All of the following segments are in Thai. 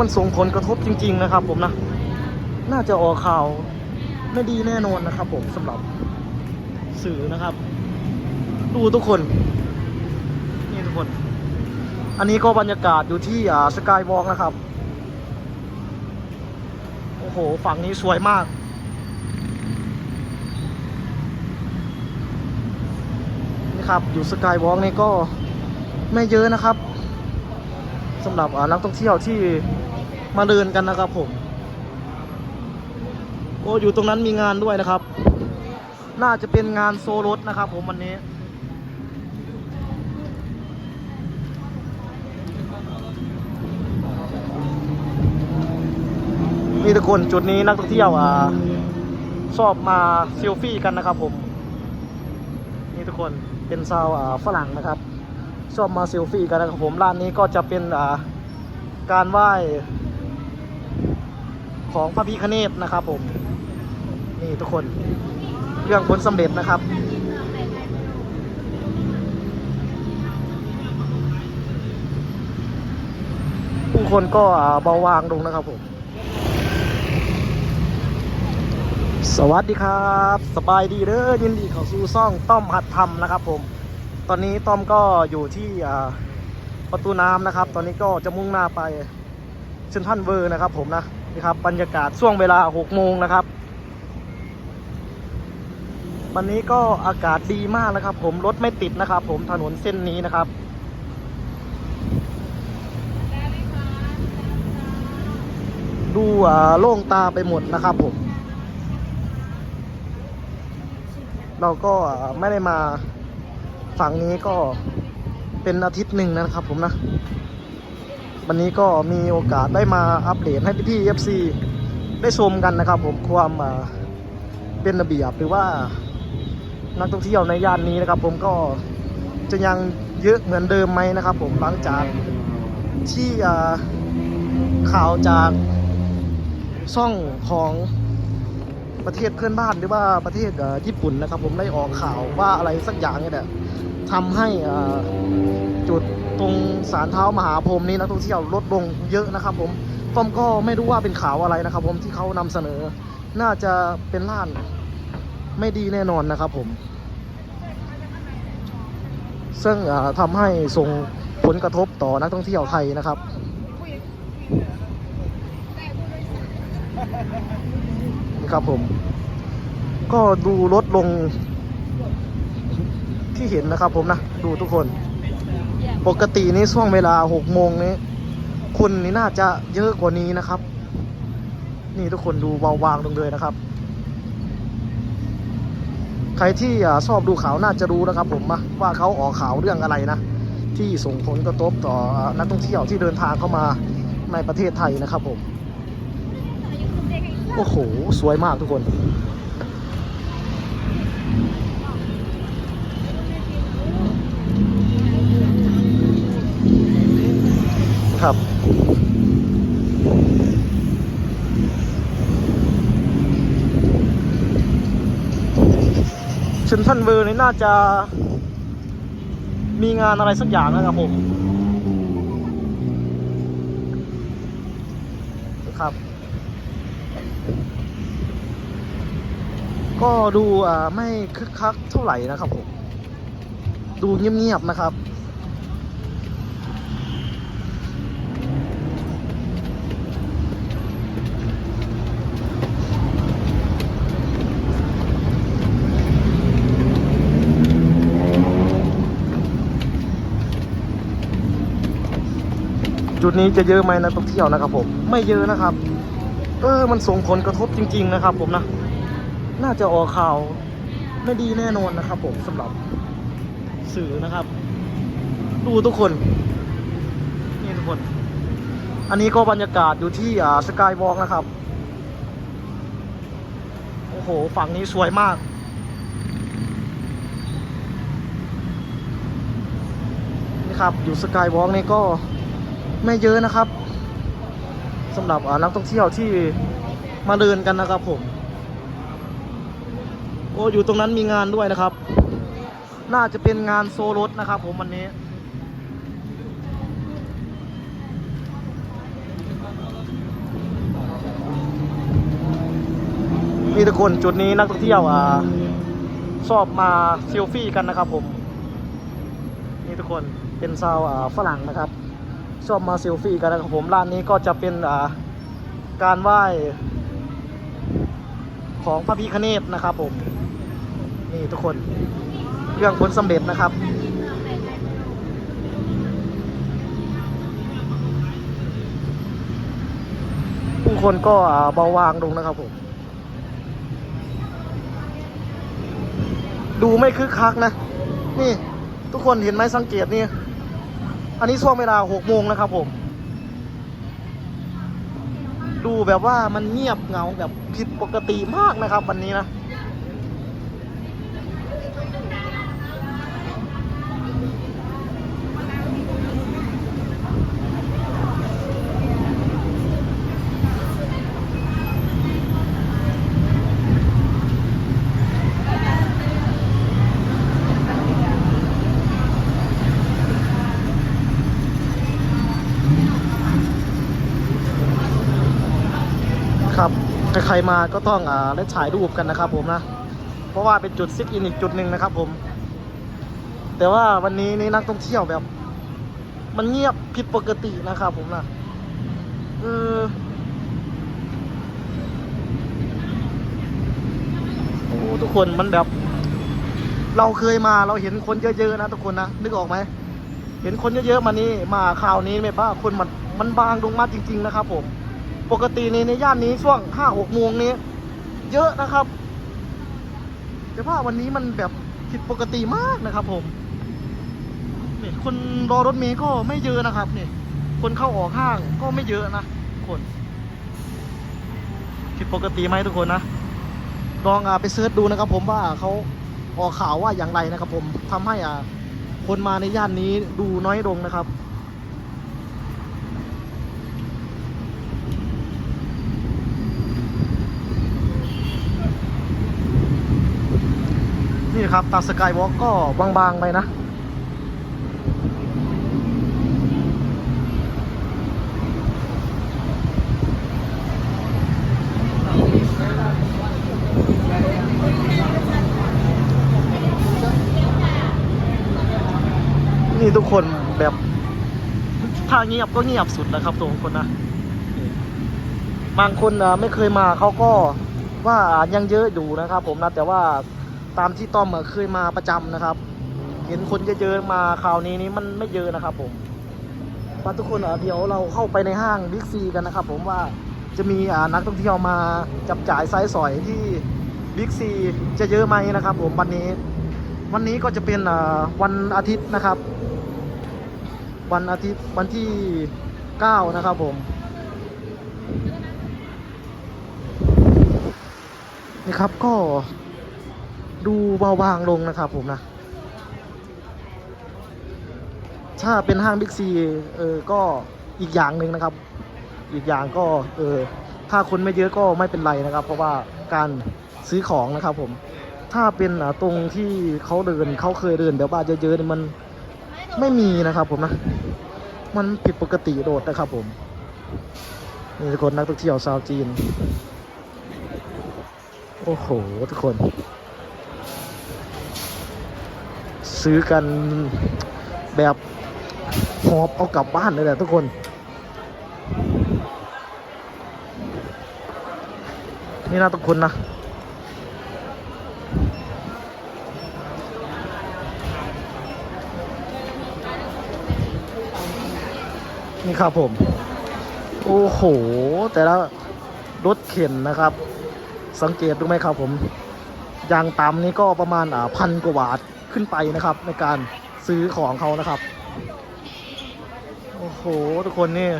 มันส่งผลกระทบจริง ๆ นะครับ ผมนะ น่าจะออกข่าวไม่ดีแน่นอนนะครับ ผมสำหรับสื่อนะครับ ดูทุกคน นี่ทุกคน อันนี้ก็บรรยากาศอยู่ที่อ่าสกายวอล์กนะครับ โอ้โห ฝั่งนี้สวยมากนี่ครับอยู่สกายวอล์กนี่ก็ไม่เยอะนะครับสำหรับอ่านักท่องเที่ยวที่ มาเดินกันนะครับผม โอ้อยู่ตรงนั้นมีงานด้วยนะครับ น่าจะเป็นงานโซรถนะครับ ผมวันนี้ นี่ทุกคนจุดนี้นักท่องเที่ยวอ่าชอบมาเซลฟี่กันนะครับ ผม นี่ทุกคนเป็นชาวอ่าฝรั่งนะครับชอบมาเซลฟี่กันนะครับผมร้านนี้ก็จะเป็นอ่าการไหว้ ของพระพิคเนตนะครับผม นี่ทุกคนเรื่องผลสำเร็จนะครับผู้คนก็เบาบางลงนะครับผม สวัสดีครับ สบายดีเด้อยินดีเข้าสู่ซ่องต้อมหัดทำนะครับผม ตอนนี้ต้อมก็อยู่ที่ประตูน้ำนะครับ ตอนนี้ก็จะมุ่งหน้าไปเซนทันเวอร์นะครับผมนะ นี่ครับบรรยากาศช่วงเวลา6โมงนะครับ วันนี้ก็อากาศดีมากนะครับ ผมรถไม่ติดนะครับ ผมถนนเส้นนี้นะครับดูอ่าโล่งตาไปหมดนะครับผม เราก็ไม่ได้มาฝั่งนี้ก็เป็นอาทิตย์หนึ่งนะครับผมนะ วันนี้ก็มีโอกาสได้มาอัปเดตให้พี่ๆ FC ได้ชมกันนะครับผมความเป็นระเบียบหรือว่านักท่องเที่ยวในย่านนี้นะครับ ผมก็จะยังเยอะเหมือนเดิมไหมนะครับ ผมหลังจากที่ข่าวจากช่องของประเทศเพื่อนบ้านหรือว่าประเทศญี่ปุ่นนะครับ ผมได้ออกข่าวว่าอะไรสักอย่างเนี่ยทำให้จุด ตรงสารเท้ามหาพรหมนี้นักท่องเที่ยวลดลงเยอะนะครับ ผมต้อมก็ไม่รู้ว่าเป็นข่าวอะไรนะครับ ผมที่เขานำเสนอ น่าจะเป็นล้านไม่ดีแน่นอนนะครับ ผม ซึ่งเอ่อทำให้ส่งผลกระทบต่อนักท่องเที่ยวไทยนะครับนี่ครับผม ก็ดูลดลงที่เห็นนะครับผมนะ ดูทุกคน ปกตินี้ช่วงเวลาหกโมงนี้คนนี่น่าจะเยอะกว่านี้นะครับ นี่ทุกคนดูเบาบางลงเลยนะครับ ใครที่ชอบดูข่าวน่าจะรู้นะครับ ผมว่าเขาออกข่าวเรื่องอะไรนะที่ส่งผลกระทบต่อนักท่องเที่ยวที่เดินทางเข้ามาในประเทศไทยนะครับผม โอ้โห สวยมากทุกคน ครับ เซนทันเวอร์นี่น่าจะ มีงานอะไรสักอย่างนะครับผม ครับ ก็ดูอ่าไม่คึกคักเท่าไหร่นะครับผม ดูเงียบๆนะครับ จุดนี้จะเยอะไหมนักท่องเที่ยวนะครับผมไม่เยอะนะครับ เออมันส่งผลกระทบจริง ๆ นะครับ ผมนะ น่าจะออกข่าวไม่ดีแน่นอนนะครับ ผมสำหรับสื่อนะครับ ดูทุกคนนี่ทุกคน อันนี้ก็บรรยากาศอยู่ที่อ่าสกายวอล์กนะครับโอ้โหฝั่งนี้สวยมากนี่ครับอยู่สกายวอล์กนี่ก็ ไม่เยอะนะครับสำหรับนักท่องเที่ยวที่มาเดินกันนะครับผมโอ้อยู่ตรงนั้นมีงานด้วยนะครับ น่าจะเป็นงานโซรถนะครับ ผมวันนี้ี่ทุกคนจุดนี้นักท่องเที่ยวอ่าชอบมาเซลฟี่กันนะครับผม นี่ทุกคนเป็นชาวฝรั่งนะครับ ชอบมาเซลฟี่กันนะครับผมร้านนี้ก็จะเป็นอ่าการไหว้ของพระพิคเนตนะครับผม นี่ทุกคนเรื่องผลสำเร็จนะครับผู้คนก็อ่าเบาบางลงนะครับผม ดูไม่คึกคักนะ นี่ทุกคนเห็นไหมสังเกตนี่ อันนี้ช่วงเวลาหกโมงนะครับผม ดูแบบว่ามันเงียบเงาแบบผิดปกติมากนะครับ วันนี้นะ ครับ ใครมาก็ต้องอ่าได้ถ่ายรูปกันนะครับผมนะ เพราะว่าเป็นจุดซิกอินอีกจุดหนึ่งนะครับผม แต่ว่าวันนี้นี่นักท่องเที่ยวแบบ มันเงียบผิดปกตินะครับผมนะเออโอ้ทุกคนมันแบบ เราเคยมาเราเห็นคนเยอะๆนะทุกคนนะนึกออกไหมเห็นคนเยอะๆมานี่มาคราวนี้ไม่ป้าคนมันมันบางลงมากจริง ๆ นะครับผม ปกติในในย่านนี้ช่วงห้าหกโมงนี้ เยอะนะครับ แต่ว่าวันนี้มันแบบผิดปกติมากนะครับ ผมเนี่ยคนรอรถเมย์ก็ไม่เยอะนะครับเนี่ยคนเข้าออกห้างก็ไม่เยอะนะคนผิดปกติไหมทุกคนนะลองอไปเสิร์ชดูนะครับ ผมว่าเขาออกข่าวว่าอย่างไรนะครับ ผมทำให้อ่าคนมาในย่านนี้ดูน้อยลงนะครับ นี่ครับ ตามสกายวอล์กก็บางๆไปนะ นี่ทุกคนแบบถ้าเงียบก็เงียบสุดนะครับทุกคนนะ บางคนไม่เคยมาเขาก็ว่ายังเยอะอยู่นะครับผมนะแต่ว่า ตามที่ต้อมเคยมาประจำนะครับ เห็นคนเยอะๆมาคราวนี้นี่มันไม่เยอะนะครับ ผมมาทุกคนเดี๋ยวเราเข้าไปในห้างบิ๊กซีกันนะครับ ผมว่าจะมีนักท่องเที่ยวมาจับจ่ายไซส์สอยที่บิ๊กซีจะเยอะไหมนะครับ ผมวันนี้ วันนี้ก็จะเป็นวันอาทิตย์นะครับ วันอาทิตย์วันที่9นะครับผมนี่ครับก็ ดูเบาบางลงนะครับผมนะ ถ้าเป็นห้างบิ๊กซีเออก็อีกอย่างหนึ่งนะครับ อีกอย่างก็เออถ้าคนไม่เยอะก็ไม่เป็นไรนะครับ เพราะว่าการซื้อของนะครับผม ถ้าเป็นตรงที่เขาเดินเขาเคยเดินแบบว่าเยอะๆเนี่ยมันไม่มีนะครับผมนะ มันผิดปกติโดดนะครับผมนี่ทุกคนนักท่องเที่ยวชาวจีน โอ้โห ทุกคน ซื้อกันแบบหอบเอากลับบ้านเลยแหละทุกคนนี่นะทุกคนนะนี่ครับผม โอ้โห แต่ละรถเข็นนะครับ สังเกตดูไหมครับผมยางต่ำนี่ก็ประมาณอ่าพันกว่าบาท ขึ้นไปนะครับ ในการซื้อของเขานะครับ โอ้โห ทุกคนนี่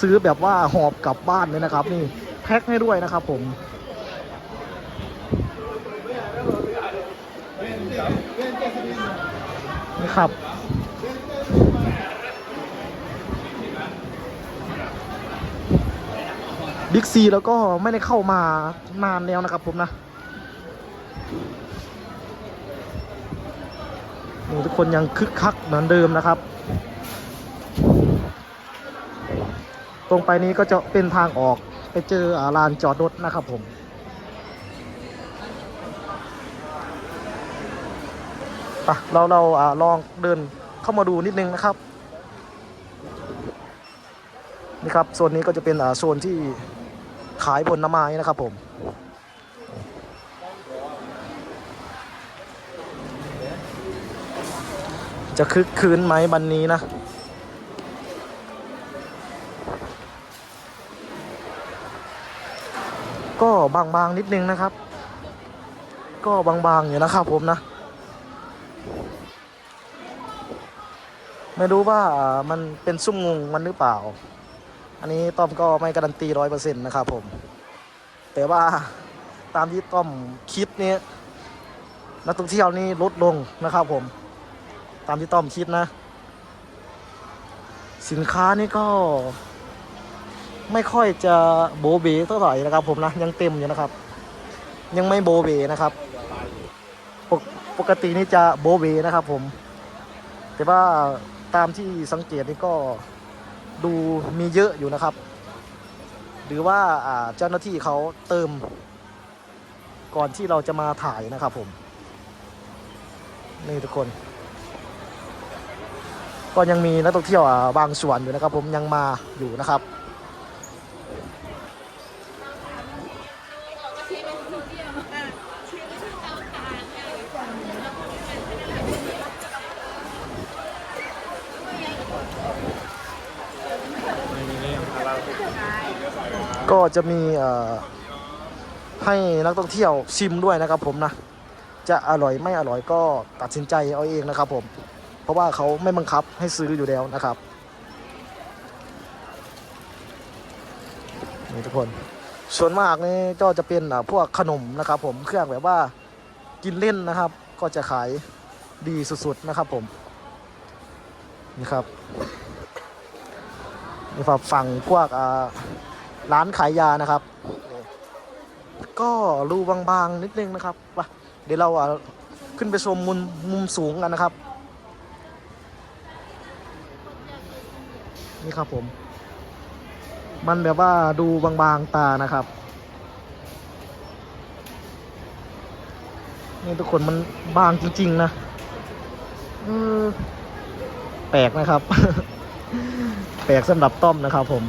ซื้อแบบว่าหอบกลับบ้านเลยนะครับ นี่แพ็คให้ด้วยนะครับผมนี่ครับบิ๊กซีแล้วก็ไม่ได้เข้ามานานแล้วนะครับผมนะ ทุกคนยังคึกคักเหมือนเดิมนะครับ ตรงไปนี้ก็จะเป็นทางออกไปเจอลานจอดรถนะครับผมปะเราเราอลองเดินเข้ามาดูนิดนึงนะครับนี่ครับโซนนี้ก็จะเป็นโซนที่ขายผลไม้นะครับผม จะคึกคืนไหมบันนี้นะก็บางๆนิดนึงนะครับ ก็บางๆอยู่นะครับผมนะ ไม่รู้ว่ามันเป็นซุ่มงงมันหรือเปล่า อันนี้ต้อมก็ไม่การันตีร้อยเปอร์เซ็นต์นะครับผม แต่ว่าตามที่ต้อมคิดเนี่ยนักท่องเที่ยวนี่ลดลงนะครับผม ตามที่ต้อมคิดนะ สินค้านี่ก็ ไม่ค่อยจะโบเบเท่าไหร่นะครับ ผมนะยังเต็มอยู่นะครับ ยังไม่โบเบนะครับปกปกตินี่จะโบเบนะครับ ผม แต่ว่าตามที่สังเกตนี่ก็ดูมีเยอะอยู่นะครับ หรือว่าอ่าเจ้าหน้าที่เขาเติม ก่อนที่เราจะมาถ่ายนะครับผม นี่ทุกคน ก็ยังมีนักท่องเที่ยวบางส่วนอยู่นะครับผมยังมาอยู่นะครับก็จะมีให้นักท่องเที่ยวชิมด้วยนะครับผมนะ จะอร่อยไม่อร่อยก็ตัดสินใจเอาเองนะครับผม ราะว่าเขาไม่บังคับให้ซื้ออยู่แล้วนะครับนี่ทุกคน ส่วนมากนี่ก็จะเป็นอ่าพวกขนมนะครับ ผมเครื่องแบบว่ากินเล่นนะครับ ก็จะขายดีสุดๆนะครับ ผมนี่ครับนี่ครับฝั่งพวกอ่าร้านขายยานะครับ ก็รูบางๆนิดนึงนะครับเดี๋ยวเราอะขึ้นไปชมมุมมุมสูงกันนะครับ นี่ครับผม มันแบบว่าดูบางๆตานะครับ นี่ทุกคนมันบางจริงๆนะแปลกนะครับ แปลกสำหรับต้อมนะครับ ผม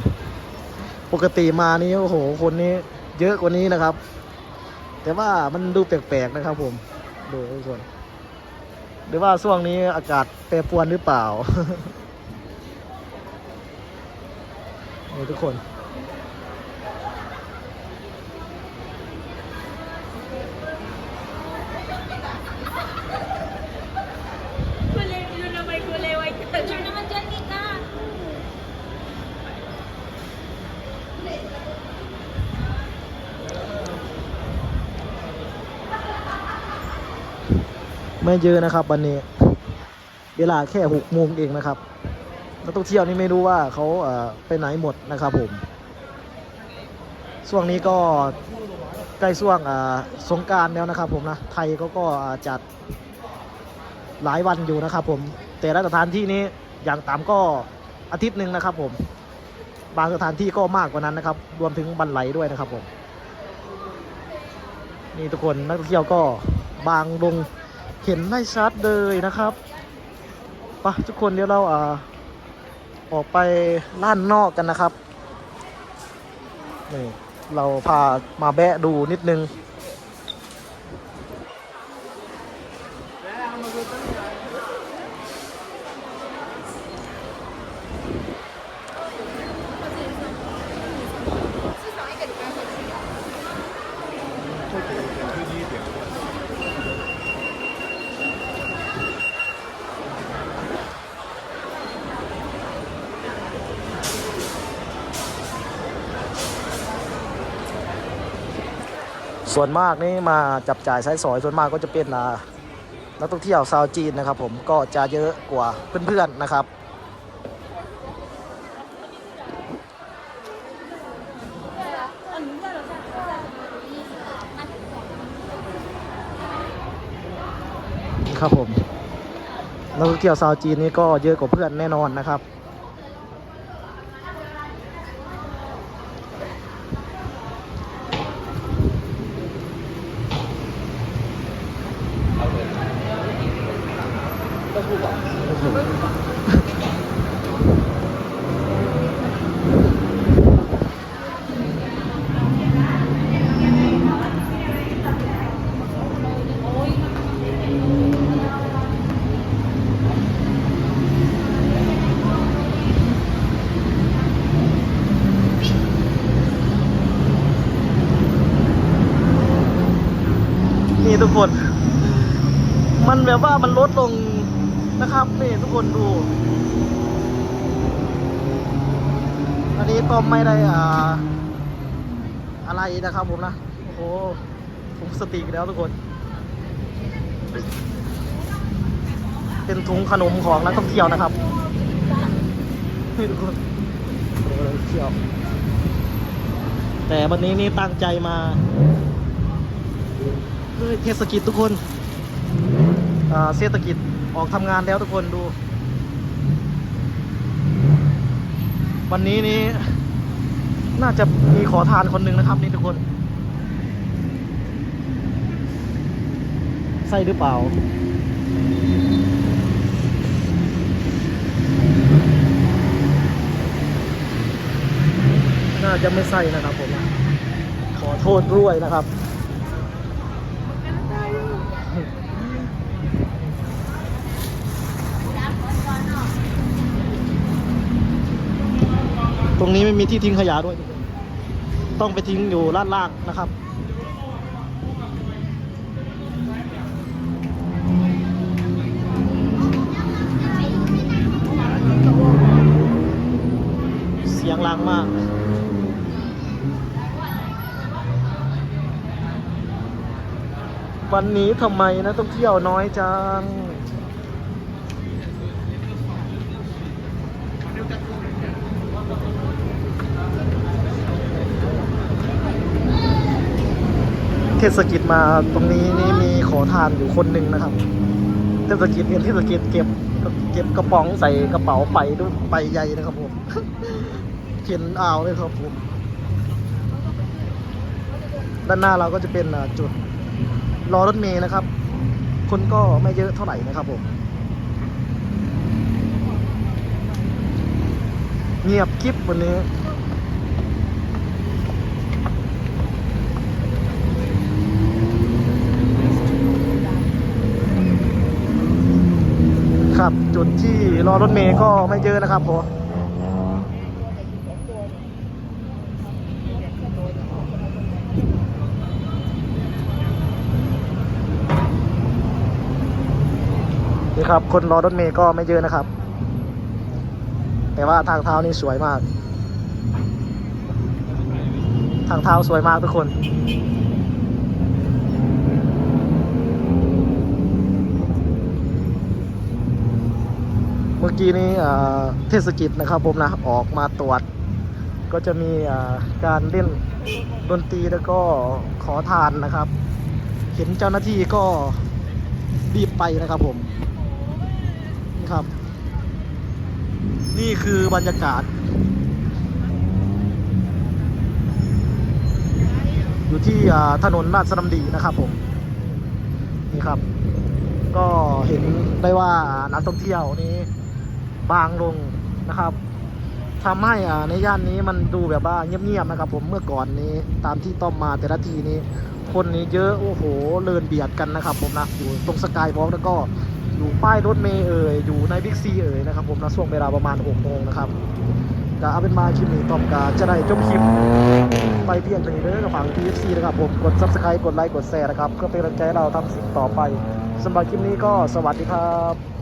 ปกติมานี่โอ้โห คนนี้เยอะกว่านี้นะครับ แต่ว่ามันดูแปลกๆนะครับ ผม ดูทุกคนหรือว่าช่วงนี้อากาศแปรปรวนหรือเปล่า นี่ทุกคนไม่เยอะนะครับวันนี้ เวลาแค่หกโมงเองนะครับ นักท่องเที่ยวนี่ไม่รู้ว่าเขาเไปไหนหมดนะครับผมช่วงนี้ก็ใกล้ช่วงสงการแล้วนะครับผมนะไทยเขาก็จัดหลายวันอยู่นะครับผมแต่ละสถานที่นี้อย่างต่ำก็อาทิตย์หนึ่งนะครับผมบางสถานที่ก็มากกว่านั้นนะครับ รวมถึงบันไหลด้วยนะครับผมนี่ทุกคนนักท่องเที่ยวก็บางลงเห็นได้ชัดเลยนะครับไปะทุกคนเดี๋ยวเราอ่า ออกไปล้านนอกกันนะครับนี่เราพามาแบะดูนิดนึง ส่วนมากนี่มาจับจ่ายใช้สอยส่วนมากก็จะเป็นนักท่องเที่ยวชาวจีนนะครับ ผมก็จะเยอะกว่าเพื่อนๆนะครับ ครับผมนักท่องเที่ยวชาวจีนนี่ก็เยอะกว่าเพื่อนแน่นอนนะครับ เต้าหู้อกนี่ทุกคน มันแบบว่ามัน อะไรนะครับผมนะ โอ้โหผมสติกแล้วทุกคน เป็นถุงขนมของนักท่องเที่ยวนะครับนี่ทุกคนโอ้โหนักท่องเที่ยว แต่วันนี้นี่ตั้งใจมาเฮ้ยเทศกิจทุกคนอ่าเศรษฐกิจออกทำงานแล้วทุกคนดู วันนี้นี่ น่าจะมีขอทานคนหนึ่งนะครับ นี่ทุกคน ใส่หรือเปล่า น่าจะไม่ใส่นะครับผม ขอโทษด้วยนะครับ ตรงนี้ไม่มีที่ทิ้งขยะด้วย ต้องไปทิ้งอยู่ลาดล่างนะครับ เสียงลังมากวันนี้ทำไมนะต้องเที่ยวน้อยจัง เทศกิจมาตรงนี้นี่มีขอทานอยู่คนหนึ่งนะครับ เทศกิจเห็นเทศกิจเก็บเก็บกระป๋องใส่กระเป๋าไปด้วยไปใหญ่นะครับผมเขียนอ่าวเลยครับผมด้านหน้าเราก็จะเป็นจุดรอรถเมล์นะครับ คนก็ไม่เยอะเท่าไหร่นะครับผม เงียบกริบวันนี้ ครับ จุดที่รอรถเมย์ก็ไม่เยอะนะครับผมนี่ครับ คนรอรถเมย์ก็ไม่เยอะนะครับ แต่ว่าทางเท้านี่สวยมาก ทางเท้าสวยมากทุกคน เมื่อกี้นี้เทศกิจนะครับผมนะออกมาตรวจ ก็จะมีการเล่นดนตรีแล้วก็ขอทานนะครับ เห็นเจ้าหน้าที่ก็รีบไปนะครับผมนี่ครับ นี่คือบรรยากาศ อยู่ที่ถนนราชดำดีนะครับผมนี่ครับ ก็เห็นได้ว่านักท่องเที่ยวนี้ บางลงนะครับทำให้อ่าในย่านนี้มันดูแบบว่าเงียบๆนะครับ ผมเมื่อก่อนนี้ตามที่ต้อมมาแต่ละทีนี้ คนนี้เยอะโอ้โหเลินเบียดกันนะครับ ผมนะอยู่ตรงสกายวอล์กแล้วก็อยู่ป้ายรถเมย์เอ่ยอยู่ในบิ๊กซีเอ่ยนะครับ ผมนะช่วงเวลาประมาณ6โมงนะครับจะเอาเป็นมาคลิปนี้ต้อมกาจะได้จบคลิปไปเพียงเท่านี้เด้อกับฝั่ง TFC นะครับผมกด Subscribe กดไลค์กดแชร์นะครับเพื่อเป็นกำลังใจเราทำสิ่งต่อไปสำหรับคลิปนี้ก็สวัสดีครับ